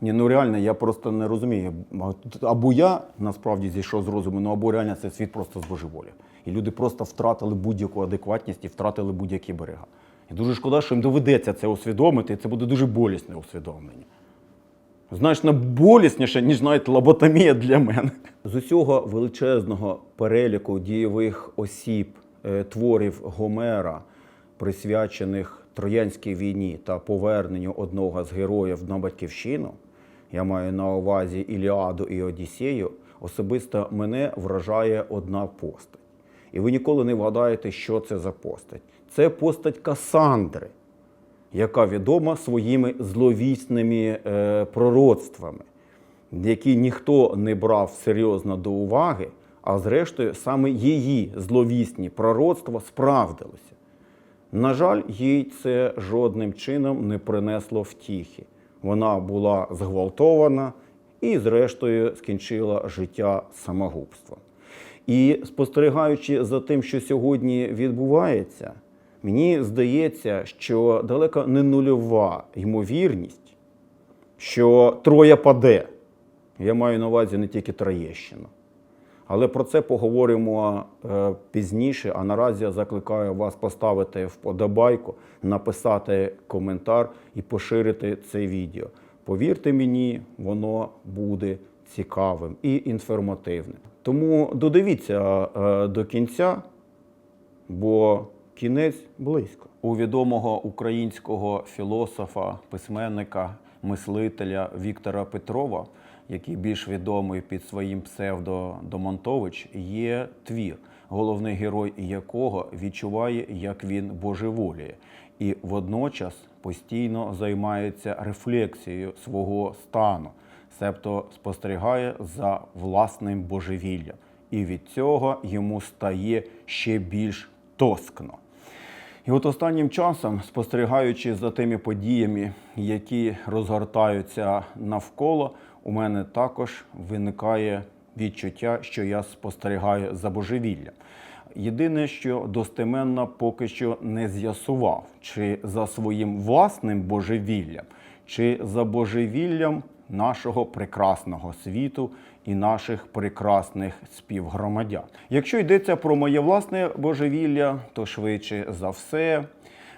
Ні, ну реально, я просто не розумію. Або я насправді зійшов з розуму, ну або реально цей світ просто збожеволів. І люди просто втратили будь-яку адекватність і втратили будь-які берега. І дуже шкода, що їм доведеться це усвідомити, і це буде дуже болісне усвідомлення. Значно болісніше, ніж навіть лоботомія для мене. З усього величезного переліку дієвих осіб, е, творів Гомера, присвячених Троянській війні та поверненню одного з героїв на батьківщину, я маю на увазі Іліаду і Одіссею, особисто мене вражає одна постать. І ви ніколи не вгадаєте, що це за постать. Це постать Касандри яка відома своїми зловісними е, пророцтвами, які ніхто не брав серйозно до уваги, а зрештою саме її зловісні пророцтва справдилися. На жаль, їй це жодним чином не принесло втіхи. Вона була зґвалтована і, зрештою, скінчила життя самогубством. І спостерігаючи за тим, що сьогодні відбувається, мені здається, що далеко не нульова ймовірність, що троє паде. Я маю на увазі не тільки Троєщину. Але про це поговоримо е, пізніше. А наразі я закликаю вас поставити вподобайку, написати коментар і поширити це відео. Повірте мені, воно буде цікавим і інформативним. Тому додивіться е, до кінця, бо кінець близько. У відомого українського філософа, письменника, мислителя Віктора Петрова, який більш відомий під своїм псевдо Домонтович, є твір, головний герой якого відчуває, як він божеволіє, і водночас постійно займається рефлексією свого стану, себто спостерігає за власним божевіллям, і від цього йому стає ще більш тоскно. І от останнім часом, спостерігаючи за тими подіями, які розгортаються навколо, у мене також виникає відчуття, що я спостерігаю за божевіллям. Єдине, що достеменно поки що не з'ясував, чи за своїм власним божевіллям, чи за божевіллям нашого прекрасного світу і наших прекрасних співгромадян. Якщо йдеться про моє власне божевілля, то швидше за все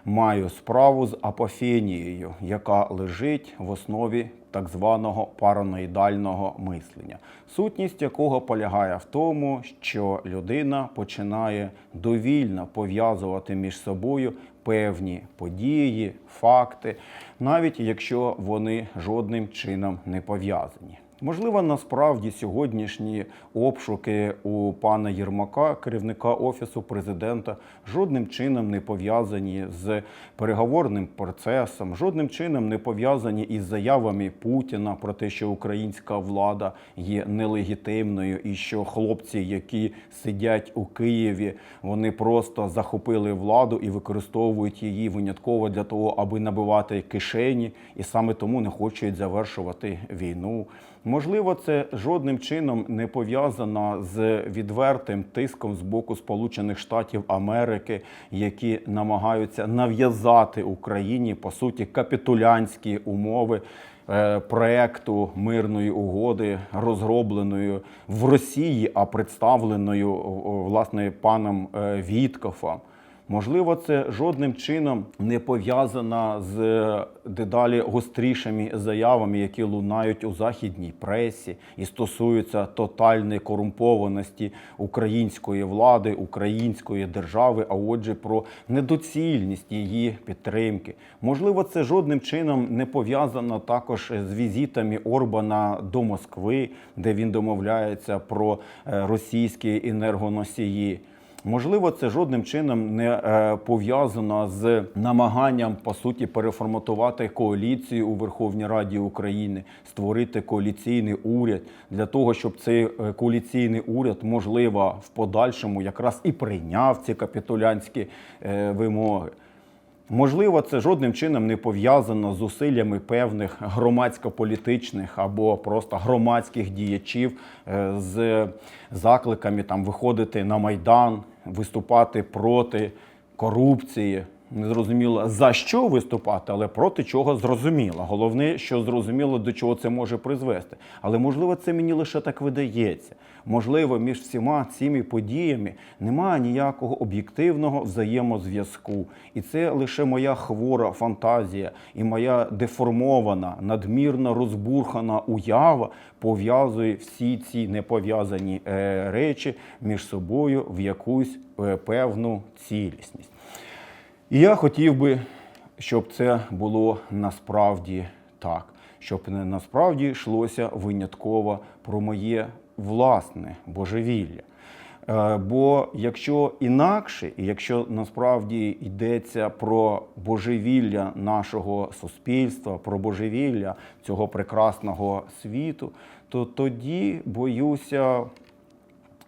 маю справу з апофенією, яка лежить в основі так званого параноїдального мислення, сутність якого полягає в тому, що людина починає довільно пов'язувати між собою певні події, факти, навіть якщо вони жодним чином не пов'язані. Можливо, насправді сьогоднішні обшуки у пана Єрмака, керівника офісу президента, жодним чином не пов'язані з переговорним процесом, жодним чином не пов'язані із заявами Путіна про те, що українська влада є нелегітимною, і що хлопці, які сидять у Києві, вони просто захопили владу і використовують її винятково для того, аби набивати кишені, і саме тому не хочуть завершувати війну. Можливо, це жодним чином не пов'язано з відвертим тиском з боку Сполучених Штатів Америки, які намагаються нав'язати Україні по суті капітулянські умови е, проекту мирної угоди, розробленої в Росії, а представленою власне паном е, Віткофом. Можливо, це жодним чином не пов'язано з дедалі гострішими заявами, які лунають у західній пресі і стосуються тотальної корумпованості української влади, української держави, а отже, про недоцільність її підтримки. Можливо, це жодним чином не пов'язано також з візитами Орбана до Москви, де він домовляється про е, російські енергоносії. Можливо, це жодним чином не е, пов'язано з намаганням по суті переформатувати коаліцію у Верховній Раді України, створити коаліційний уряд для того, щоб цей е, коаліційний уряд можливо в подальшому якраз і прийняв ці капітулянські е, вимоги. Можливо, це жодним чином не пов'язано з усиллями певних громадсько-політичних або просто громадських діячів е, з закликами там виходити на майдан, виступати проти корупції. Не зрозуміло за що виступати, але проти чого зрозуміло. Головне, що зрозуміло, до чого це може призвести. Але можливо, це мені лише так видається. Можливо, між всіма цими подіями немає ніякого об'єктивного взаємозв'язку. І це лише моя хвора фантазія і моя деформована, надмірно розбурхана уява пов'язує всі ці непов'язані е, речі між собою в якусь е, певну цілісність. І я хотів би, щоб це було насправді так, щоб не насправді йшлося винятково про моє власне божевілля. Е, Бо якщо інакше, і якщо насправді йдеться про божевілля нашого суспільства, про божевілля цього прекрасного світу, то тоді боюся,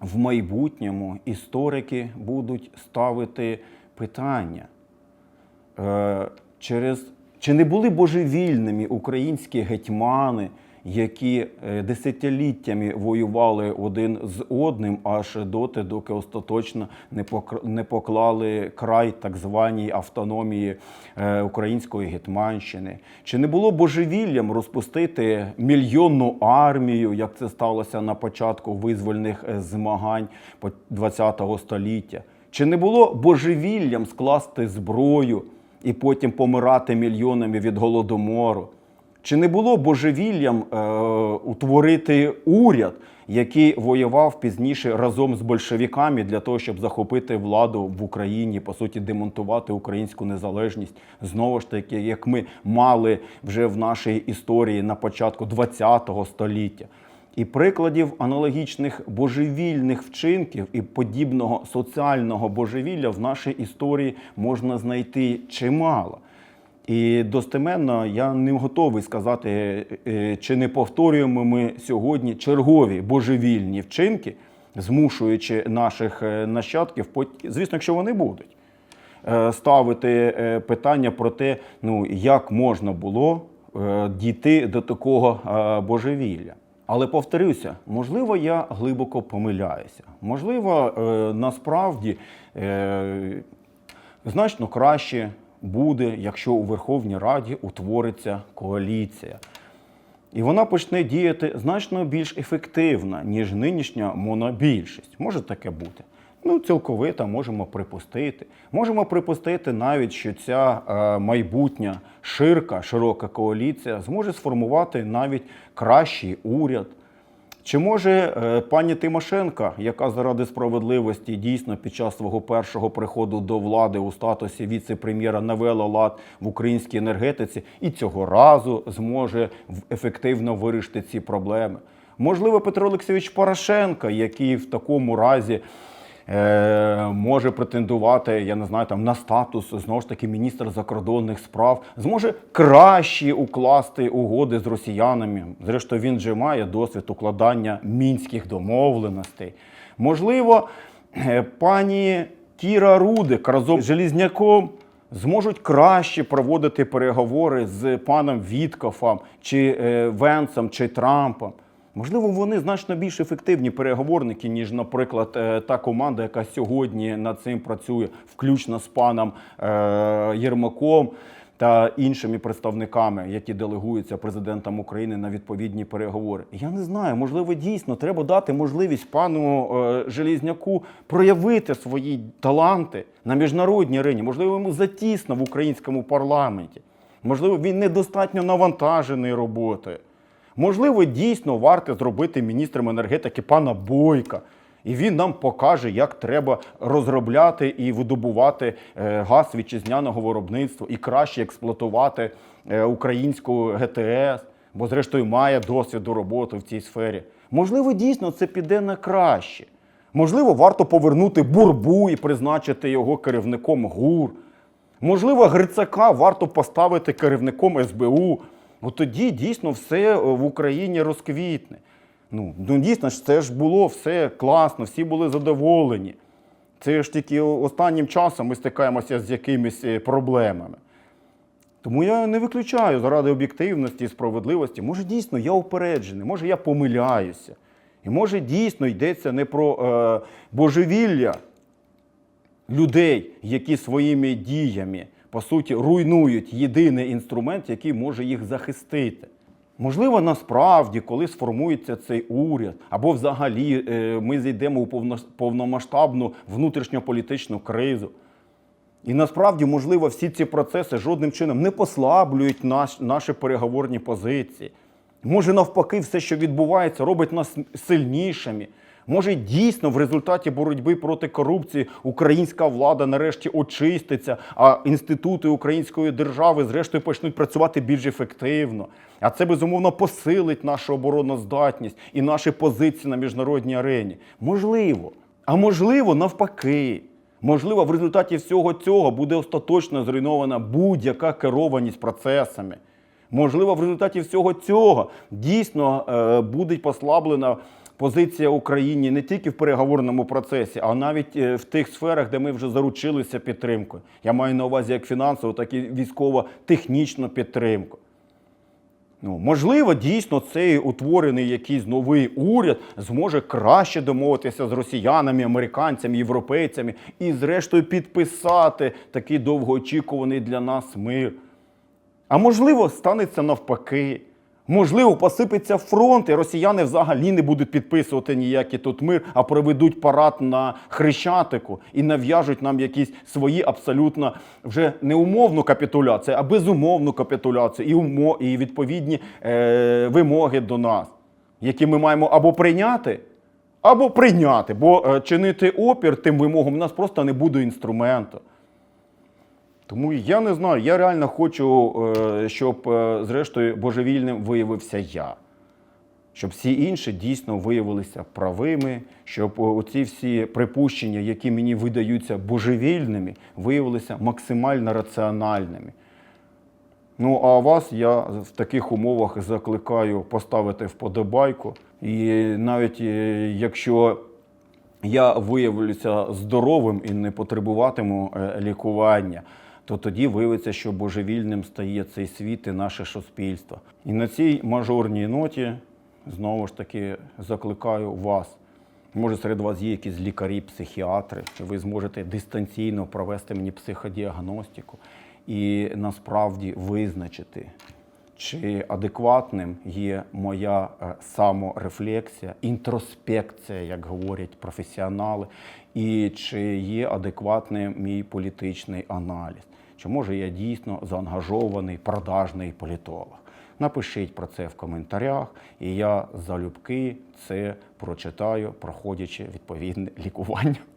в майбутньому історики будуть ставити питання. Е, через, чи не були божевільними українські гетьмани, які е, десятиліттями воювали один з одним, аж доти, доки остаточно не поклали край так званій автономії е, української гетьманщини? Чи не було божевіллям розпустити мільйонну армію, як це сталося на початку визвольних е, змагань ХХ століття? Чи не було божевіллям скласти зброю і потім помирати мільйонами від голодомору? Чи не було божевіллям е, утворити уряд, який воював пізніше разом з большевиками для того, щоб захопити владу в Україні, по суті, демонтувати українську незалежність? Знову ж таки, як ми мали вже в нашій історії на початку ХХ століття. І прикладів аналогічних божевільних вчинків і подібного соціального божевілля в нашій історії можна знайти чимало. І достеменно я не готовий сказати, е, чи не повторюємо ми сьогодні чергові божевільні вчинки, змушуючи наших е, нащадків, звісно, якщо вони будуть, е, ставити е, питання про те, ну як можна було е, дійти до такого е, божевілля. Але повторюся, можливо, я глибоко помиляюся. Можливо, е, насправді е, значно краще буде, якщо у Верховній Раді утвориться коаліція. І вона почне діяти значно більш ефективно, ніж нинішня монобільшість. Може таке бути. Ну, цілковито можемо припустити. Можемо припустити навіть, що ця е, майбутня ширка, широка коаліція зможе сформувати навіть кращий уряд. Чи може е, пані Тимошенка, яка заради справедливості дійсно під час свого першого приходу до влади у статусі віце-прем'єра навела лад в українській енергетиці, і цього разу зможе ефективно вирішити ці проблеми? Можливо, Петро Олексійович Порошенко, який в такому разі е, може претендувати, я не знаю, там на статус знову ж таки міністра закордонних справ, зможе краще укласти угоди з росіянами. Зрештою, він же має досвід укладання мінських домовленостей. Можливо, е, пані Кіра Рудик разом з Желізняком зможуть краще проводити переговори з паном Віткофом, чи е, Венсом, чи Трампом. Можливо, вони значно більш ефективні переговорники, ніж, наприклад, е, та команда, яка сьогодні над цим працює, включно з паном е, Єрмаком та іншими представниками, які делегуються президентом України на відповідні переговори. Я не знаю, можливо, дійсно треба дати можливість пану е, Желізняку проявити свої таланти на міжнародній арені. Можливо, йому затісно в українському парламенті. Можливо, він недостатньо навантажений роботою. Можливо, дійсно варто зробити міністром енергетики пана Бойка. І він нам покаже, як треба розробляти і видобувати е, газ вітчизняного виробництва і краще експлуатувати е, українську ГТС, бо зрештою має досвіду роботи в цій сфері. Можливо, дійсно це піде на краще. Можливо, варто повернути бурбу і призначити його керівником ГУР. Можливо, Грицака варто поставити керівником СБУ. От тоді дійсно все е, в Україні розквітне. Ну, ну дійсно ж це ж було все класно, всі були задоволені. Це ж тільки останнім часом ми стикаємося з якимись е, проблемами. Тому я не виключаю заради об'єктивності і справедливості. Може, дійсно я упереджений, може я помиляюся. І може дійсно йдеться не про е, божевілля людей, які своїми діями, по суті, руйнують єдиний інструмент, який може їх захистити. Можливо, насправді, коли сформується цей уряд, або взагалі е, ми зайдемо у повномасштабну внутрішньополітичну кризу. І насправді, можливо, всі ці процеси жодним чином не послаблюють наш, наші переговорні позиції. Може, навпаки, все, що відбувається, робить нас сильнішими. Може, дійсно в результаті боротьби проти корупції українська влада нарешті очиститься, а інститути української держави, зрештою, почнуть працювати більш ефективно. А це безумовно посилить нашу обороноздатність і наші позиції на міжнародній арені. Можливо, а можливо, навпаки. Можливо, в результаті всього цього буде остаточно зруйнована будь-яка керованість процесами. Можливо, в результаті всього цього дійсно е, буде послаблена позиція України не тільки в переговорному процесі, а навіть е, в тих сферах, де ми вже заручилися підтримкою. Я маю на увазі як фінансову, так і військово-технічну підтримку. Ну, можливо, дійсно цей утворений якийсь новий уряд зможе краще домовитися з росіянами, американцями, європейцями і, зрештою, підписати такий довгоочікуваний для нас мир. А можливо, станеться навпаки. Можливо, посипеться фронт, і росіяни взагалі не будуть підписувати ніякий тут мир, а проведуть парад на Хрещатику і нав'яжуть нам якісь свої абсолютно вже не умовну капітуляцію, а безумовну капітуляцію і, умо, і відповідні е, вимоги до нас, які ми маємо або прийняти, або прийняти. Бо е, чинити опір тим вимогам у нас просто не буде інструменту. Тому я не знаю, я реально хочу, е, щоб, е, зрештою, божевільним виявився я. Щоб всі інші дійсно виявилися правими, щоб оці всі припущення, які мені видаються божевільними, виявилися максимально раціональними. Ну, а вас я в таких умовах закликаю поставити вподобайку. І навіть е, якщо я виявлюся здоровим і не потребуватиму е, лікування, то тоді виявиться, що божевільним стає цей світ і наше суспільство. І на цій мажорній ноті знову ж таки закликаю вас. Може, серед вас є якісь лікарі, психіатри, і ви зможете дистанційно провести мені психодіагностику і насправді визначити, чи адекватним є моя е, саморефлексія, інтроспекція, як говорять професіонали, і чи є адекватним мій політичний аналіз, чи може я дійсно заангажований продажний політолог. Напишіть про це в коментарях, і я залюбки це прочитаю, проходячи відповідне лікування.